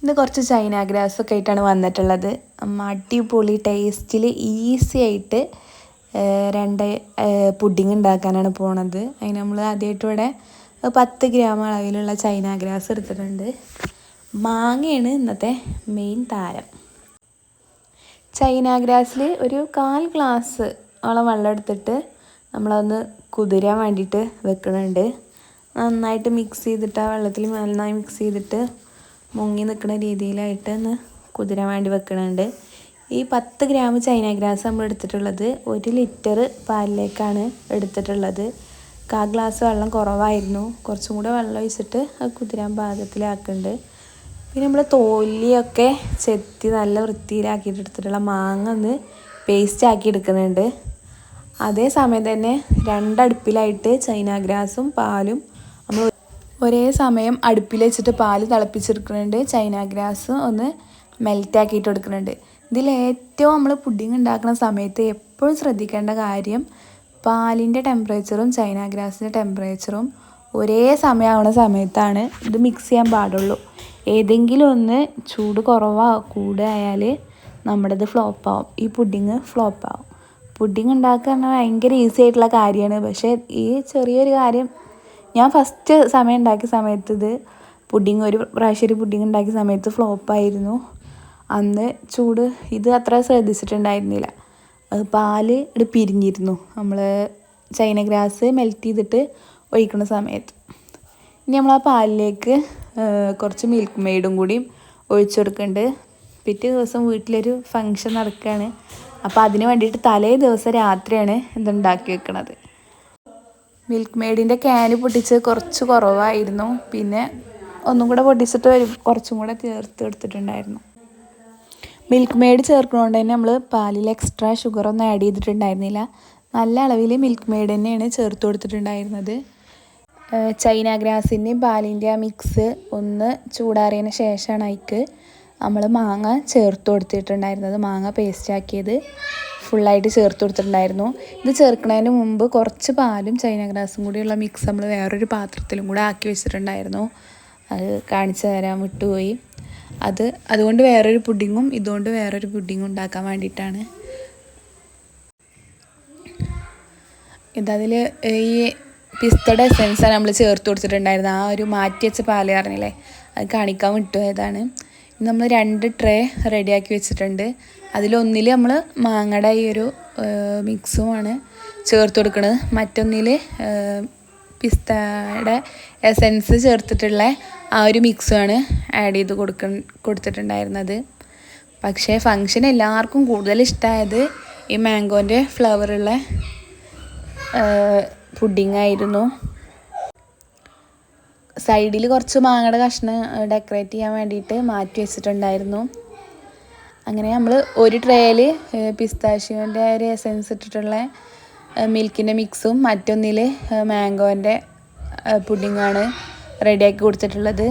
ഇന്ന് കുറച്ച് China grass ഒക്കെ ആയിട്ടാണ് വന്നിട്ടുള്ളത് അടിപൊളി ടേസ്റ്റിൽ ഈസി ആയിട്ട് രണ്ട് പുഡിങ് ഉണ്ടാക്കാനാണ് പോണത്. അതിന് നമ്മൾ ആദ്യമായിട്ട് ഇവിടെ പത്ത് ഗ്രാം അളവിലുള്ള ചൈന ഗ്രാസ് എടുത്തിട്ടുണ്ട്. മാങ്ങയാണ് ഇന്നത്തെ മെയിൻ താരം. ചൈന ഗ്രാസിൽ ഒരു കാൽ ഗ്ലാസ് ഓളം വെള്ളം എടുത്തിട്ട് നമ്മളതൊന്ന് കുതിരാൻ വേണ്ടിയിട്ട് വെക്കുന്നുണ്ട് നന്നായിട്ട് മിക്സ് ചെയ്തിട്ട് ആ വെള്ളത്തിൽ നന്നായി മിക്സ് ചെയ്തിട്ട് മുങ്ങി നിൽക്കുന്ന രീതിയിലായിട്ട് ഒന്ന് കുതിരാൻ വേണ്ടി വെക്കുന്നുണ്ട് ഈ പത്ത് ഗ്രാം ചൈന ഗ്രാസ് നമ്മൾ എടുത്തിട്ടുള്ളത് ഒരു ലിറ്റർ പാലിലേക്കാണ് എടുത്തിട്ടുള്ളത്. കാ ഗ്ലാസ് വെള്ളം കുറവായിരുന്നു. കുറച്ചും കൂടെ വെള്ളം ഒഴിച്ചിട്ട് അത് കുതിരാൻ പാകത്തിലാക്കുന്നുണ്ട് പിന്നെ നമ്മൾ തോലിയൊക്കെ ചെത്തി നല്ല വൃത്തിയിലാക്കിയിട്ട് എടുത്തിട്ടുള്ള മാങ്ങ ഒന്ന് പേസ്റ്റ് ആക്കി എടുക്കുന്നുണ്ട്. അതേ സമയം തന്നെ രണ്ടടുപ്പിലായിട്ട് ചൈന ഗ്രാസും പാലും ഒരേ സമയം അടുപ്പിൽ വെച്ചിട്ട് പാൽ തിളപ്പിച്ചെടുക്കുന്നുണ്ട്. ചൈന ഗ്രാസ് ഒന്ന് മെൽറ്റ് ആക്കിയിട്ട് എടുക്കുന്നുണ്ട് ഇതിൽ ഏറ്റവും നമ്മൾ പുഡിങ് ഉണ്ടാക്കുന്ന സമയത്ത് എപ്പോഴും ശ്രദ്ധിക്കേണ്ട കാര്യം പാലിന്റെ ടെമ്പറേച്ചറും ചൈന ഗ്രാസിന്റെ ടെമ്പറേച്ചറും ഒരേ സമയമാവുന്ന സമയത്താണ് ഇത് മിക്സ് ചെയ്യാൻ പാടുള്ളൂ. ഏതെങ്കിലും ഒന്ന് ചൂട് കുറവാ കൂടുതലായാൽ നമ്മുടേത് ഫ്ലോപ്പാവും ഈ പുഡിങ് ഫ്ലോപ്പാവും പുഡിങ് ഉണ്ടാക്കുക പറഞ്ഞാൽ ഭയങ്കര ഈസി ആയിട്ടുള്ള കാര്യമാണ്. പക്ഷേ ഈ ചെറിയൊരു കാര്യം ഞാൻ ഫസ്റ്റ് സമയം ഉണ്ടാക്കിയ സമയത്ത് ഇത് പുഡിങ് ഒരു പ്രാവശ്യം ഒരു പുഡിങ് ഉണ്ടാക്കിയ സമയത്ത് ഫ്ലോപ്പായിരുന്നു അന്ന് ചൂട് ഇത് അത്ര ശ്രദ്ധിച്ചിട്ടുണ്ടായിരുന്നില്ല. പാൽ ഇവിടെ പിരിഞ്ഞിരുന്നു. നമ്മൾ ചൈന ഗ്രാസ് മെൽറ്റ് ചെയ്തിട്ട് ഒഴിക്കുന്ന സമയത്ത്. ഇനി നമ്മൾ ആ പാലിലേക്ക് കുറച്ച് മിൽക്ക് മെയ്ഡും കൂടി ഒഴിച്ചു കൊടുക്കുന്നുണ്ട് പിറ്റേ ദിവസം വീട്ടിലൊരു ഫങ്ഷൻ നടക്കുകയാണ് അപ്പോൾ അതിന് വേണ്ടിയിട്ട് തലേ ദിവസം രാത്രിയാണ് ഇതുണ്ടാക്കി വെക്കുന്നത് മിൽക്ക് മെയ്ഡിന്റെ ക്യാന് പൊട്ടിച്ച് കുറച്ച് കുറവായിരുന്നു. പിന്നെ ഒന്നും കൂടെ പൊട്ടിച്ചിട്ട് വരും. കുറച്ചും കൂടെ ചേർത്ത് എടുത്തിട്ടുണ്ടായിരുന്നു. മിൽക്ക് മെയ്ഡ് ചേർക്കുന്നതുകൊണ്ട് തന്നെ നമ്മൾ പാലിൽ എക്സ്ട്രാ ഷുഗറൊന്നും ആഡ് ചെയ്തിട്ടുണ്ടായിരുന്നില്ല. നല്ല അളവിൽ മിൽക്ക് മെയ്ഡ് തന്നെയാണ് ചേർത്ത് കൊടുത്തിട്ടുണ്ടായിരുന്നത്. ചൈന ഗ്രാസിന്റെയും പാലിന്റെ ആ മിക്സ് ഒന്ന് ചൂടാറിയതിന് ശേഷമാണ് അതിക്ക് നമ്മൾ മാങ്ങ ചേർത്ത് കൊടുത്തിട്ടുണ്ടായിരുന്നത്. മാങ്ങ പേസ്റ്റ് ആക്കിയത്. ഫുള്ളായിട്ട് ചേർത്ത് കൊടുത്തിട്ടുണ്ടായിരുന്നു. ഇത് ചേർക്കുന്നതിന് മുമ്പ് കുറച്ച് പാലും ചൈന ഗ്രാസും കൂടിയുള്ള മിക്സ് നമ്മൾ വേറൊരു പാത്രത്തിലും കൂടെ ആക്കി വെച്ചിട്ടുണ്ടായിരുന്നു. അത് കാണിച്ചു തരാൻ വിട്ടുപോയി. അത് അതുകൊണ്ട് വേറൊരു പുഡിങ്ങും ഇതുകൊണ്ട് വേറൊരു പുഡിങ്ങും ഉണ്ടാക്കാൻ വേണ്ടിയിട്ടാണ്. ഇതതിൽ ഈ പിസ്തയുടെ എസെൻസാണ് നമ്മൾ ചേർത്ത് കൊടുത്തിട്ടുണ്ടായിരുന്നത്. ആ ഒരു മാറ്റി വെച്ച പാൽ പറഞ്ഞില്ലേ? അത് കാണിക്കാൻ വിട്ടുപോയതാണ്. നമ്മൾ രണ്ട് ട്രേ റെഡിയാക്കി വെച്ചിട്ടുണ്ട്. അതിലൊന്നിൽ നമ്മൾ മാങ്ങയുടെ ഈ ഒരു മിക്സുമാണ് ചേർത്ത് കൊടുക്കുന്നത് മറ്റൊന്നിൽ പിസ്തയുടെ എസെൻസ് ചേർത്തിട്ടുള്ള ആ ഒരു മിക്സുമാണ് ആഡ് ചെയ്ത് കൊടുക്ക കൊടുത്തിട്ടുണ്ടായിരുന്നത്. പക്ഷേ ഫങ്ഷൻ എല്ലാവർക്കും കൂടുതൽ ഇഷ്ടമായത് ഈ മാംഗോന്റെ ഫ്ലവറുള്ള പുഡിംഗ് ആയിരുന്നു. സൈഡിൽ കുറച്ച് മാങ്ങയുടെ കഷ്ണം ഡെക്കറേറ്റ് ചെയ്യാൻ വേണ്ടിയിട്ട് മാറ്റി വെച്ചിട്ടുണ്ടായിരുന്നു. അങ്ങനെ നമ്മൾ ഒരു ട്രേയിൽ പിസ്താഷ്യോന്റെ ഒരു എസെൻസ് ഇട്ടിട്ടുള്ള മിൽക്കിന്റെ മിക്സും മറ്റൊന്നിൽ മാംഗോന്റെ പുഡിങ്ങാണ് റെഡിയാക്കി കൊടുത്തിട്ടുള്ളത്.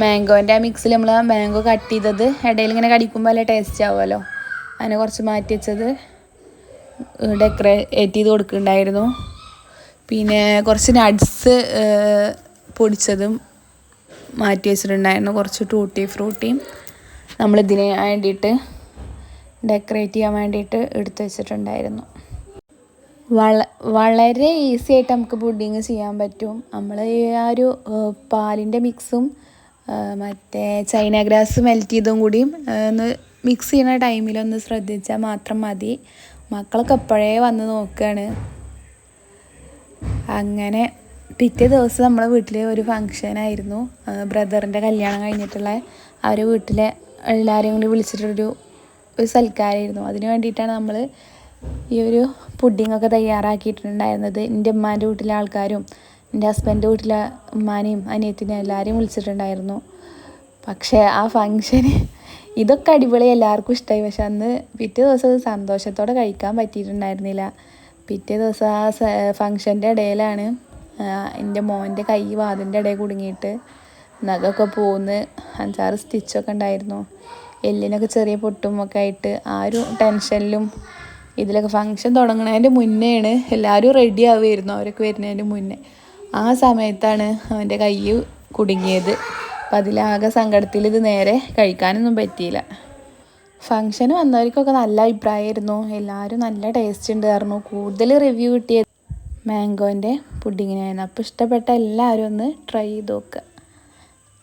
മാംഗോന്റെ ആ മിക്സിൽ നമ്മൾ മാംഗോ കട്ട് ചെയ്തത് ഇടയിൽ ഇങ്ങനെ കടിക്കുമ്പോൾ നല്ല ടേസ്റ്റ് ആവുമല്ലോ. അതിനെ കുറച്ച് മാറ്റി വെച്ചത് ഡെക്കറേറ്റ് ചെയ്ത് കൊടുക്കുന്നുണ്ടായിരുന്നു. പിന്നെ കുറച്ച് നട്ട്സ് പൊടിച്ചതും മാറ്റി വെച്ചിട്ടുണ്ടായിരുന്നു. കുറച്ച് ടൂട്ടി ഫ്രൂട്ടിയും നമ്മളിതിന് വേണ്ടിയിട്ട് ഡെക്കറേറ്റ് ചെയ്യാൻ വേണ്ടിയിട്ട് എടുത്തു വെച്ചിട്ടുണ്ടായിരുന്നു. വള വളരെ ഈസി ആയിട്ട് നമുക്ക് പുഡിങ് ചെയ്യാൻ പറ്റും. നമ്മൾ ആ ഒരു പാലിന്റെ മിക്സും മറ്റേ ചൈന ഗ്രാസ് മെൽറ്റ് ചെയ്തും കൂടിയും ഒന്ന് മിക്സ് ചെയ്യുന്ന ടൈമിലൊന്ന് ശ്രദ്ധിച്ചാൽ മാത്രം മതി. മക്കളൊക്കെ എപ്പോഴേ വന്ന് നോക്കുകയാണ് അങ്ങനെ പിറ്റേ ദിവസം നമ്മളെ വീട്ടിൽ ഒരു ഫങ്ഷനായിരുന്നു ബ്രദറിന്റെ കല്യാണം കഴിഞ്ഞിട്ടുള്ള അവരെ വീട്ടിലെ എല്ലാവരെയും കൂടി വിളിച്ചിട്ടൊരു ഒരു സൽക്കാരമായിരുന്നു അതിന് വേണ്ടിയിട്ടാണ് നമ്മൾ ഈ ഒരു പുഡിങ്ങൊക്കെ തയ്യാറാക്കിയിട്ടുണ്ടായിരുന്നത്. എന്റെ ഉമ്മാന്റെ വീട്ടിലെ ആൾക്കാരും എന്റെ ഹസ്ബന്റെ വീട്ടിലെ ഉമ്മാനെയും അനിയത്തിനെയും എല്ലാവരെയും വിളിച്ചിട്ടുണ്ടായിരുന്നു. പക്ഷേ ആ ഫങ്ഷന് ഇതൊക്കെ അടിപൊളി എല്ലാവർക്കും ഇഷ്ടമായി പക്ഷെ അന്ന് പിറ്റേ ദിവസം സന്തോഷത്തോടെ കഴിക്കാൻ പറ്റിയിട്ടുണ്ടായിരുന്നില്ല. പിറ്റേ ദിവസം ആ ഫങ്ഷന്റെ ഇടയിലാണ് എന്റെ മോന്റെ കൈ വാതിന്റെ ഇടയിൽ കുടുങ്ങിയിട്ട് നഖമൊക്കെ പോന്ന് അഞ്ചാറ് സ്റ്റിച്ചൊക്കെ ഉണ്ടായിരുന്നു. എല്ലിനൊക്കെ ചെറിയ പൊട്ടും ഒക്കെ ആയിട്ട് ആ ഒരു ടെൻഷനിലും ഇതിലൊക്കെ ഫങ്ഷൻ തുടങ്ങുന്നതിന്റെ മുന്നേയാണ് എല്ലാവരും റെഡി ആവുമായിരുന്നു അവരൊക്കെ വരുന്നതിന്റെ മുന്നേ. ആ സമയത്താണ് അവന്റെ കൈ കുടുങ്ങിയത്. അപ്പം അതിലാകെ സങ്കടത്തിൽ ഇത് നേരെ കഴിക്കാനൊന്നും പറ്റിയില്ല. ഫങ്ഷന് വന്നവർക്കൊക്കെ നല്ല അഭിപ്രായമായിരുന്നു. എല്ലാവരും നല്ല ടേസ്റ്റ് ഉണ്ട് ഉണ്ടായിരുന്നു കൂടുതൽ റിവ്യൂ കിട്ടിയത് മാംഗോന്റെ പുഡിങ്ങിനായിരുന്നു. അപ്പോൾ ഇഷ്ടപ്പെട്ട എല്ലാവരും ഒന്ന് ട്രൈ ചെയ്ത് നോക്കുക